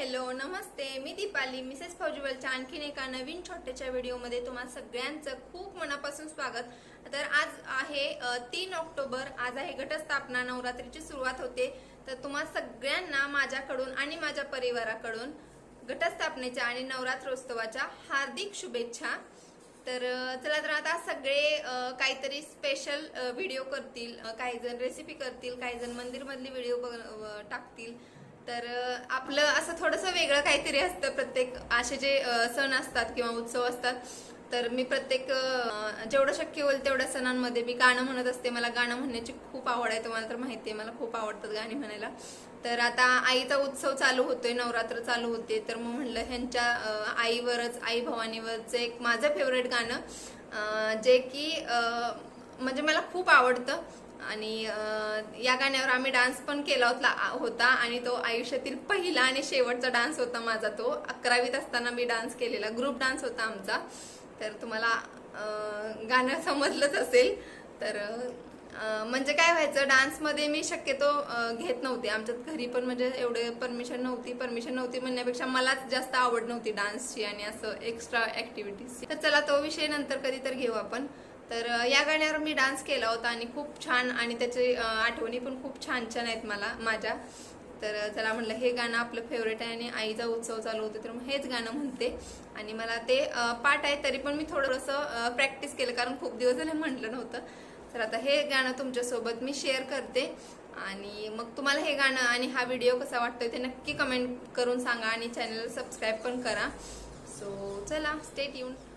Hello नमस्ते. मी Deepali. Mrs फौजीवलच्या आणखीन एका नवीन छोट्याच्या व्हिडिओमध्ये तुम्हा सगळ्यांचं खूप मनापासून स्वागत. तर आज आहे तीन ऑक्टोबर. आज आहे घटस्थापना नवरात्रीची सुरुवात होते. तर तुम्हा सगळ्यांना माझ्याकडून आणि माझ्या परिवाराकडून घटस्थापनेच्या आणि नवरात्रोत्सवाच्या हार्दिक शुभेच्छा. तर चला तर आता सगळे काहीतरी स्पेशल व्हिडिओ करतील. काही जण रेसिपी करतील काही जण मंदिरमधली व्हिडिओ टाकतील. तर आपलं असं थोडंसं वेगळं काहीतरी असतं. प्रत्येक असे जे सण असतात किंवा उत्सव असतात तर मी प्रत्येक जेवढं शक्य होईल तेवढ्या सणांमध्ये मी गाणं म्हणत असते. मला गाणं म्हणण्याची खूप आवड आहे. तुम्हाला तर माहिती आहे मला खूप आवडतात गाणी म्हणायला. तर आता आईचा उत्सव चालू होतोय नवरात्र चालू होते. तर मग म्हणलं ह्यांच्या आईवरच आई भवानीवरचं एक माझं फेवरेट गाणं जे की म्हणजे मला खूप आवडतं. आणि या गाण्यावर आम्ही डान्स पण केला होता होता आणि तो आयुष्यातील पहिला आणि शेवटचा डान्स होता माझा तो. अकरावीत असताना मी डान्स केलेला ग्रुप डान्स होता आमचा. तर तुम्हाला गाणं समजलंच असेल. तर म्हणजे काय व्हायचं डान्समध्ये मी शक्यतो घेत नव्हते. आमच्यात घरी पण म्हणजे एवढे परमिशन नव्हती परमिशन नव्हती म्हणण्यापेक्षा मलाच जास्त आवड नव्हती डान्सची आणि असं एक्स्ट्रा ऍक्टिव्हिटीज तर चला तो विषय नंतर कधी तर घेऊ आपण. तर या गाण्यावर मी डान्स केला होता आणि खूप छान आणि त्याचे आठवणी पण खूप छान छान आहेत मला माझ्या. तर चला म्हणलं हे गाणं आपलं फेवरेट आहे आणि आईचा उत्सव चालू होते तर मग हेच गाणं म्हणते. आणि मला ते पाठ आहे तरी पण मी थोडंसं प्रॅक्टिस केलं कारण खूप दिवस झाले म्हटलं नव्हतं. तर आता हे गाणं तुमच्यासोबत मी शेअर करते. आणि मग तुम्हाला हे गाणं आणि हा व्हिडिओ कसा वाटतोय ते नक्की कमेंट करून सांगा आणि चॅनल सबस्क्राईब पण करा. सो चला स्टेट येऊन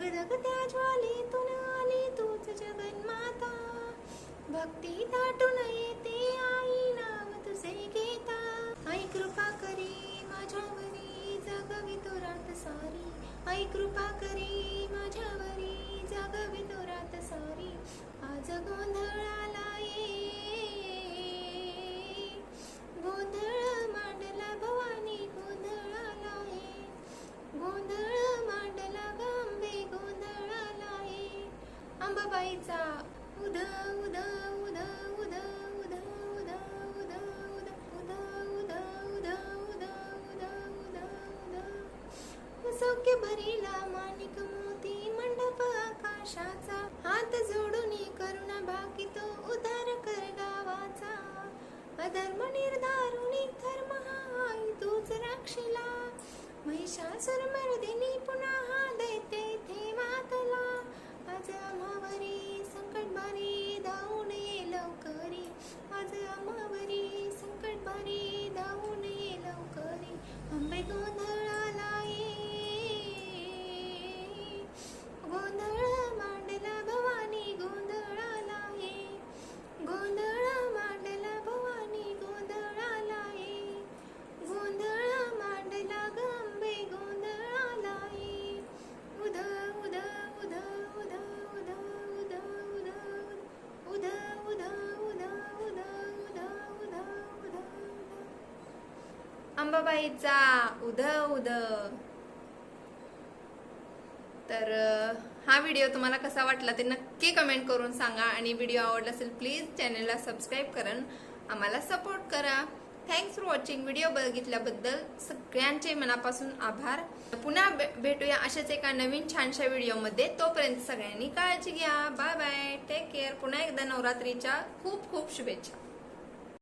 धग त्या ज्वालीतून आली तूच जगन्माता. भक्ती दाटून येते आई नाव तुझे घेता. आई कृपा करी माझ्यावरी जगवी तो रात सारी. आई कृपा करी बाईचा उद उद उद उद उद उद उद उद उद उद उद उद उद उद उद सौख्य भरीला माणिक मोती मंडप आकाशाचा हात जोडून करुणा भाकितो उदार कर गावाचा अधर्म निर्धारुणी धर्म हा तूच राक्षिला महिषासुर मर्दिनी पुन्हा अंबाबाईचा उद उद तर हा व्हिडिओ तुम्हाला कसा वाटला ते नक्की कमेंट करून सांगा आणि व्हिडिओ आवडला असेल प्लीज चॅनलला सबस्क्राईब करा आम्हाला सपोर्ट करा. थँक्स फॉर वॉचिंग व्हिडिओ बघितल्याबद्दल सगळ्यांचे मनापासून आभार. पुन्हा भेटूया अशाच एका नवीन छानशा व्हिडिओमध्ये. तोपर्यंत सगळ्यांनी काळजी घ्या. बाय बाय टेक केअर पुन्हा एकदा नवरात्रीच्या खूप खूप शुभेच्छा.